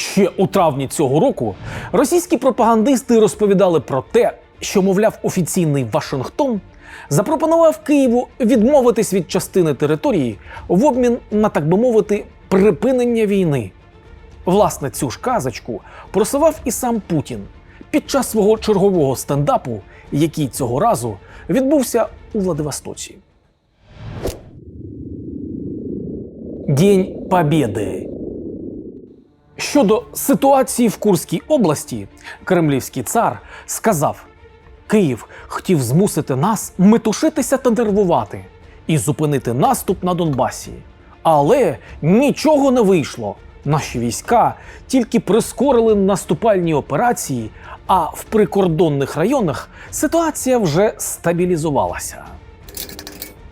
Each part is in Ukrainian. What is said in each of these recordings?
Ще у травні цього року російські пропагандисти розповідали про те, що, мовляв, офіційний Вашингтон запропонував Києву відмовитись від частини території в обмін на, так би мовити, припинення війни. Власне, цю ж казочку просував і сам Путін під час свого чергового стендапу, який цього разу відбувся у Владивостоці. День Побєди. Щодо ситуації в Курській області, кремлівський цар сказав: Київ хотів змусити нас метушитися та нервувати і зупинити наступ на Донбасі. Але нічого не вийшло. Наші війська тільки прискорили наступальні операції, а в прикордонних районах ситуація вже стабілізувалася.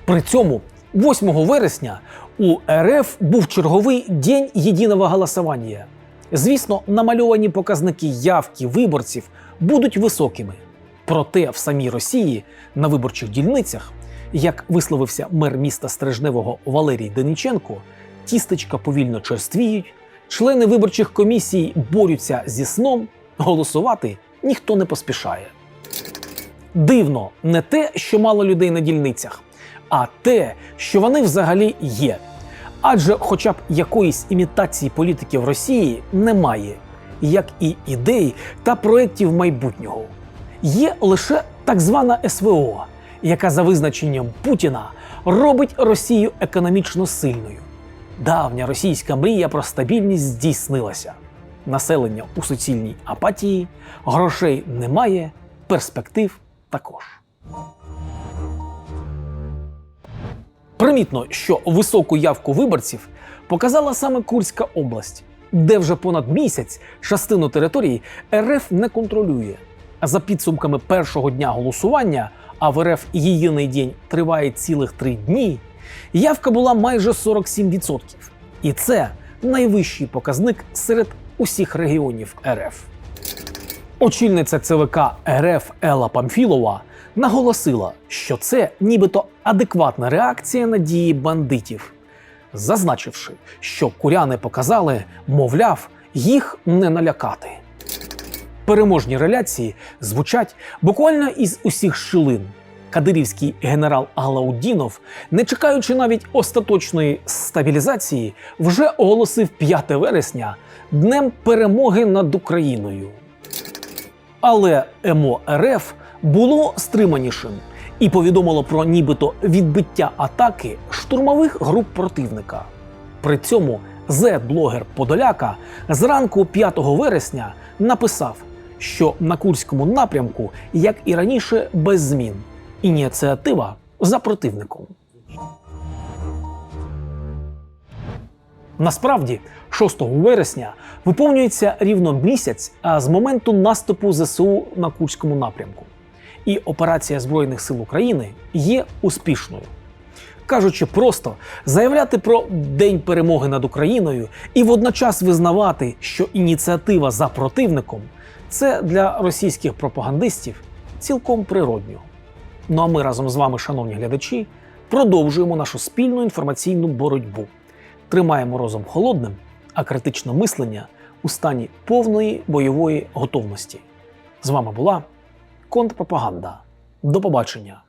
При цьому 8 вересня у РФ був черговий день єдиного голосування. Звісно, намальовані показники явки виборців будуть високими. Проте в самій Росії на виборчих дільницях, як висловився мер міста Стрижневого Валерій Дениченко, тістечка повільно черствіють, члени виборчих комісій борються зі сном, голосувати ніхто не поспішає. Дивно не те, що мало людей на дільницях, а те, що вони взагалі є. Адже хоча б якоїсь імітації політики в Росії немає, як і ідей та проєктів майбутнього. Є лише так звана СВО, яка за визначенням Путіна робить Росію економічно сильною. Давня російська мрія про стабільність здійснилася. Населення у суцільній апатії, грошей немає, перспектив також. Примітно, що високу явку виборців показала саме Курська область, де вже понад місяць частину території РФ не контролює. А за підсумками першого дня голосування, а в РФ єдиний день триває цілих три дні, явка була майже 47%. І це найвищий показник серед усіх регіонів РФ. Очільниця ЦВК РФ Ела Памфілова наголосила, що це нібито адекватна реакція на дії бандитів, зазначивши, що куряни показали, мовляв, їх не налякати. Переможні реляції звучать буквально із усіх щілин. Кадирівський генерал Галаудінов, не чекаючи навіть остаточної стабілізації, вже оголосив 5 вересня днем перемоги над Україною. Але ЕМО РФ було стриманішим і повідомило про нібито відбиття атаки штурмових груп противника. При цьому зет-блогер Подоляка зранку 5 вересня написав, що на Курському напрямку, як і раніше, без змін. Ініціатива за противником. Насправді, 6 вересня виповнюється рівно місяць з моменту наступу ЗСУ на Курському напрямку. І операція Збройних сил України є успішною. Кажучи просто, заявляти про День перемоги над Україною і водночас визнавати, що ініціатива за противником це для російських пропагандистів цілком природньо. Ну а ми разом з вами, шановні глядачі, продовжуємо нашу спільну інформаційну боротьбу. Тримаємо розум холодним, а критичне мислення у стані повної бойової готовності. З вами була контрпропаганда. До побачення!